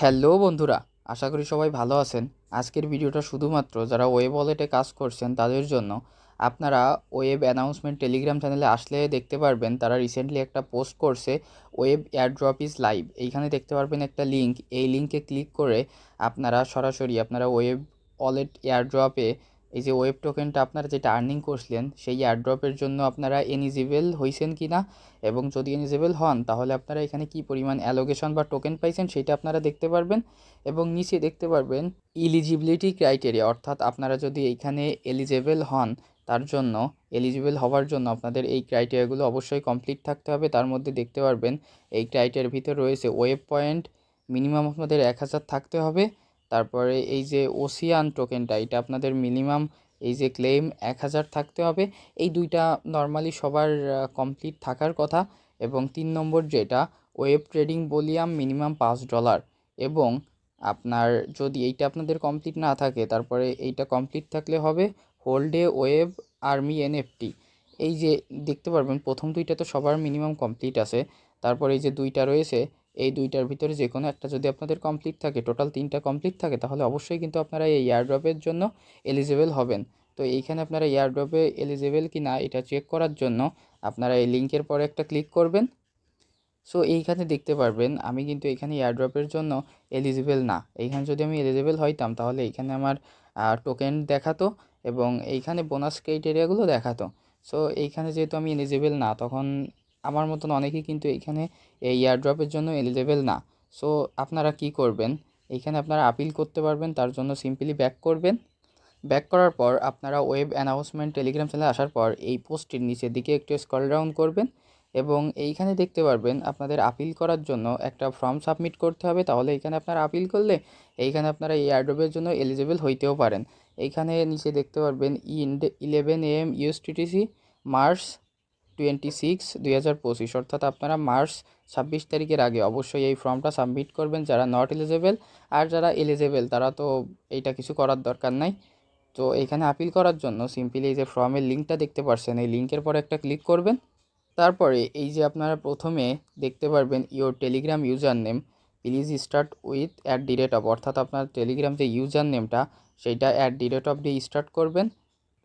Hello বন্ধুরা, আশা করি সবাই ভালো আছেন। আজকের ভিডিওটা শুধুমাত্র যারা ওয়েব ওয়ালেটে কাজ করছেন তাদের জন্য। আপনারা ওয়েব অ্যানাউন্সমেন্ট টেলিগ্রাম চ্যানেলে আসলে দেখতে পারবেন, তারা রিসেন্টলি একটা পোস্ট করছে ওয়েব এয়ারড্রপ ইজ লাইভ এইখানে দেখতে পারবেন একটা লিঙ্ক এই লিঙ্কে ক্লিক করে আপনারা সরাসরি আপনারা ওয়েব ওয়ালেট এয়ারড্রপে এই যে ওয়েব টোকেনটা আপনারা যেটা আর্নিং করছিলেন, সেই এয়ারড্রপের জন্য আপনারা এলিজিবল হয়েছেন কি না এবং যদি এলিজিবল হন, তাহলে আপনারা এখানে কি পরিমাণ অ্যালোকেশন বা টোকেন পাইছেন সেটা আপনারা দেখতে পারবেন। এবং নিচে দেখতে পারবেন ইলিজিবিলিটি ক্রাইটেরিয়া অর্থাৎ আপনারা যদি এইখানে এলিজিবল হন, তার জন্য এলিজিবল হওয়ার জন্য আপনাদের এই ক্রাইটেরিয়াগুলো অবশ্যই কমপ্লিট থাকতে হবে। তার মধ্যে দেখতে পারবেন, এই ক্রাইটেরিয়ার ভিতর রয়েছে ওয়েব পয়েন্ট মিনিমাম আপনাদের এক হাজার থাকতে হবে। তারপরে এই যে ওসিয়ান টোকেনটা, এটা আপনাদের মিনিমাম এই যে ক্লেম এক হাজার থাকতে হবে। এই দুইটা নর্মালি সবার কমপ্লিট থাকার কথা এবং তিন নম্বর যেটা ওয়েব ট্রেডিং বলিয়াম মিনিমাম পাঁচ ডলার এবং আপনার যদি এইটা আপনাদের কমপ্লিট না থাকে, তারপরে এইটা কমপ্লিট থাকলে হবে হোল্ডে ওয়েব আর্মি এনএফটি এই যে দেখতে পারবেন, প্রথম দুইটা তো সবার মিনিমাম কমপ্লিট আছে, তারপরে এই যে দুইটা রয়েছে এই দুইটার ভিতরে যে কোনো একটা যদি আপনাদের কমপ্লিট থাকে টোটাল তিনটা কমপ্লিট থাকে, তাহলে অবশ্যই কিন্তু আপনারা এই এয়ারড্রপের জন্য এলিজিবল হবেন। তো এইখানে আপনারা এয়ারড্রপে এলিজিবল কি না এটা চেক করার জন্য আপনারা এই লিঙ্কের পরে একটা ক্লিক করবেন। সো এইখানে দেখতে পারবেন, আমি কিন্তু এখানে এয়ারড্রপের জন্য এলিজিবল না। এইখানে যদি আমি এলিজিবল হইতাম, তাহলে এইখানে আমার টোকেন দেখাতো এবং এইখানে বোনাস ক্রাইটেরিয়াগুলো দেখাতো। সো এইখানে যেহেতু আমি এলিজিবল না, তখন আমার মতন অনেকেই কিন্তু এইখানে এই এয়ারড্রপের জন্য এলিজেবেল না। সো আপনারা কি করবেন? এইখানে আপনারা আপিল করতে পারবেন, তার জন্য সিম্পলি ব্যাক করবেন। ব্যাক করার পর আপনারা ওয়েব অ্যানাউন্সমেন্ট টেলিগ্রাম চ্যানেলে আসার পর এই পোস্টটির নিচের দিকে একটু স্ক্রল ডাউন করবেন এবং এইখানে দেখতে পারবেন আপনাদের আপিল করার জন্য একটা ফর্ম সাবমিট করতে হবে। তাহলে এইখানে আপনারা আপিল করলে এইখানে আপনারা এই এয়ারড্রপের জন্য এলিজিবল হইতেও পারেন। এইখানে নিচে দেখতে পারবেন end eleven M UTC March twenty six, দুই হাজার পঁচিশ, অর্থাৎ আপনারা মার্চ ছাব্বিশ তারিখের আগে অবশ্যই এই ফর্মটা সাবমিট করবেন যারা নট এলিজেবল আর যারা এলিজেবল তারা তো এইটা কিছু করার দরকার নাই। তো এখানে আপিল করার জন্য সিম্পলি এই যে ফর্মের লিঙ্কটা দেখতে পাচ্ছেন এই লিঙ্কের পরে একটা ক্লিক করবেন। তারপরে এই যে আপনারা প্রথমে দেখতে পারবেন your Telegram user name please start with at the rate of অর্থাৎ আপনার টেলিগ্রাম যে ইউজার নেমটা সেইটা অ্যাট দি রেট অফ দিয়ে স্টার্ট করবেন।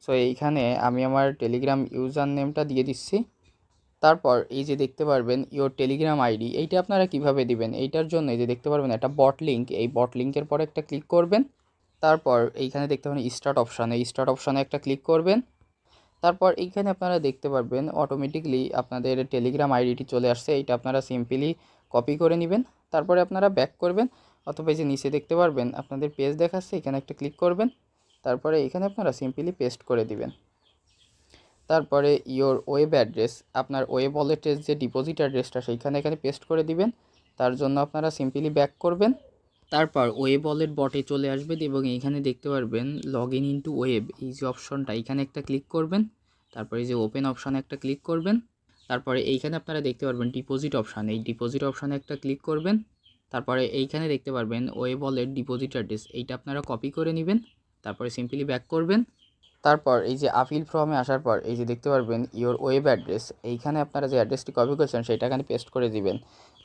সো এইখানে আমি আমার টেলিগ্রাম ইউজার নেমটা দিয়ে দিচ্ছি। তারপর এই যে দেখতে পারবেন ইওর টেলিগ্রাম আইডি এইটা আপনারা কীভাবে দিবেন? এইটার জন্য এই যে দেখতে পারবেন, একটা বট লিঙ্ক এই বট লিঙ্কের পরে একটা ক্লিক করবেন। তারপর এইখানে দেখতে পাবেন স্টার্ট অপশান এই স্টার্ট অপশানে একটা ক্লিক করবেন। তারপর এইখানে আপনারা দেখতে পারবেন অটোমেটিকলি আপনাদের টেলিগ্রাম আইডিটি চলে আসছে। এইটা আপনারা সিম্পলি কপি করে নেবেন। তারপরে আপনারা ব্যাক করবেন। অথবা যে নিচে দেখতে পারবেন, আপনাদের পেজ দেখাচ্ছে, এখানে একটা ক্লিক করবেন। তারপরে এখানে আপনারা সিম্পলি পেস্ট করে দিবেন। তারপরে ইওর ওয়েব অ্যাড্রেস আপনার ওয়েব ওয়ালেটের যে ডিপোজিট অ্যাড্রেসটা সেইখানে এখানে পেস্ট করে দিবেন। তার জন্য আপনারা সিম্পলি ব্যাক করবেন। তারপর ওয়েব ওয়ালেট বটে চলে আসবেন এবং এইখানে দেখতে পারবেন লগ ইন ইন্টু ওয়েব এই যে অপশনটা এখানে একটা ক্লিক করবেন। তারপরে যে ওপেন অপশানে একটা ক্লিক করবেন। তারপরে এইখানে আপনারা দেখতে পারবেন ডিপোজিট অপশান এই ডিপোজিট অপশানে একটা ক্লিক করবেন। তারপরে এইখানে দেখতে পারবেন ওয়েব ওয়ালেট ডিপোজিট অ্যাড্রেস এইটা আপনারা কপি করে নেবেন। তারপরে সিম্পলি ব্যাক করবেন। তারপর এই যে আপিল ফর্মে আসার পর এই যে দেখতে পারবেন ইওর ওয়েব অ্যাড্রেস, এইখানে আপনারা যে অ্যাড্রেসটি কপি করেছেন সেটা এখানে পেস্ট করে দিবেন।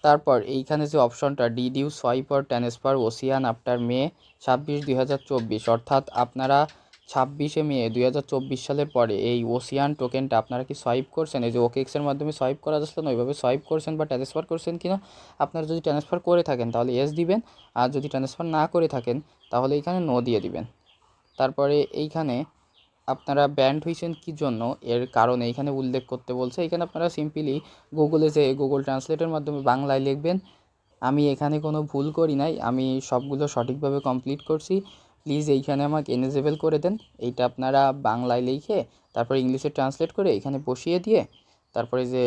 তারপর এইখানে যে অপশনটা ডিডিউ swipe or transfer ocean after May ছাব্বিশ দুই অর্থাৎ আপনারা ছাব্বিশে মে দুই হাজার চব্বিশ সালের পরে এই ওসিয়ান টোকেনটা আপনারা কি সোয়াইপ করছেন? এই যে ওকেক্সের মাধ্যমে সোয়াইপ করা যাচ্ছে না, ওইভাবে সোয়াইপ করছেন বা ট্রান্সফার করছেন কিনা? আপনারা যদি ট্রান্সফার করে থাকেন তাহলে এস দিবেন, আর যদি ট্রান্সফার না করে থাকেন তাহলে এইখানে নো দিয়ে দিবেন। তারপরে এইখানে আপনারা ব্যান্ড হয়েছেন কী জন্য? এর কারণ এইখানে উল্লেখ করতে বলছে। এখানে আপনারা সিম্পলি গুগলে যে গুগল ট্রান্সলেটের মাধ্যমে বাংলায় লিখবেন। আমি এখানে কোনো ভুল করি নাই। আমি সবগুলো সঠিকভাবে কমপ্লিট করছি। প্লিজ এইখানে আমাকে এনেজেবল করে দেন। এইটা আপনারা বাংলায় লিখে তারপর ইংলিশে ট্রান্সলেট করে এখানে বসিয়ে দিয়ে তারপরে যে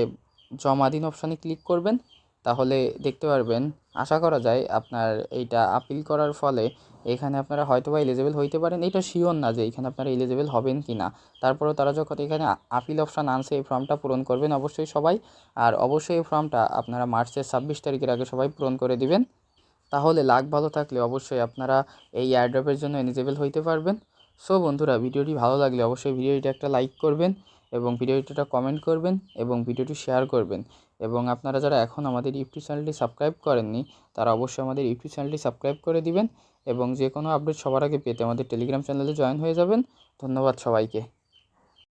জমা দিন অপশানে ক্লিক করবেন। তাহলে দেখতে পারবেন। আশা করা যায় আপনার এইটা আপিল করার ফলে এখানে আপনারা হয়তো বা এলিজেবল হইতে পারেন। এটা শিওর না যে এখানে আপনারা এলিজেবল হবেন কি না তারপরেও তারা যখন এখানে আপিল অপশান আনছে, এই ফর্মটা পূরণ করবেন অবশ্যই সবাই। আর অবশ্যই এই ফর্মটা আপনারা মার্চের ছাব্বিশ তারিখের আগে সবাই পূরণ করে দিবেন। তাহলে লাখ ভালো থাকলে অবশ্যই আপনারা এই এয়ারড্রপের জন্য এলিজেবল হইতে পারবেন। সো বন্ধুরা, ভিডিওটি ভালো লাগলে অবশ্যই ভিডিওটি একটা লাইক করবেন এবং ভিডিওটিটা কমেন্ট করবেন এবং ভিডিওটি শেয়ার করবেন। এবং আপনারা যারা এখন আমাদের ইউটিউব চ্যানেলটি সাবস্ক্রাইব করেননি, তারা অবশ্যই আমাদের ইউটিউব চ্যানেলটি সাবস্ক্রাইব করে দিবেন। এবং যে কোনো আপডেট সবার আগে পেতে আমাদের টেলিগ্রাম চ্যানেলে জয়েন হয়ে যাবেন। ধন্যবাদ সবাইকে।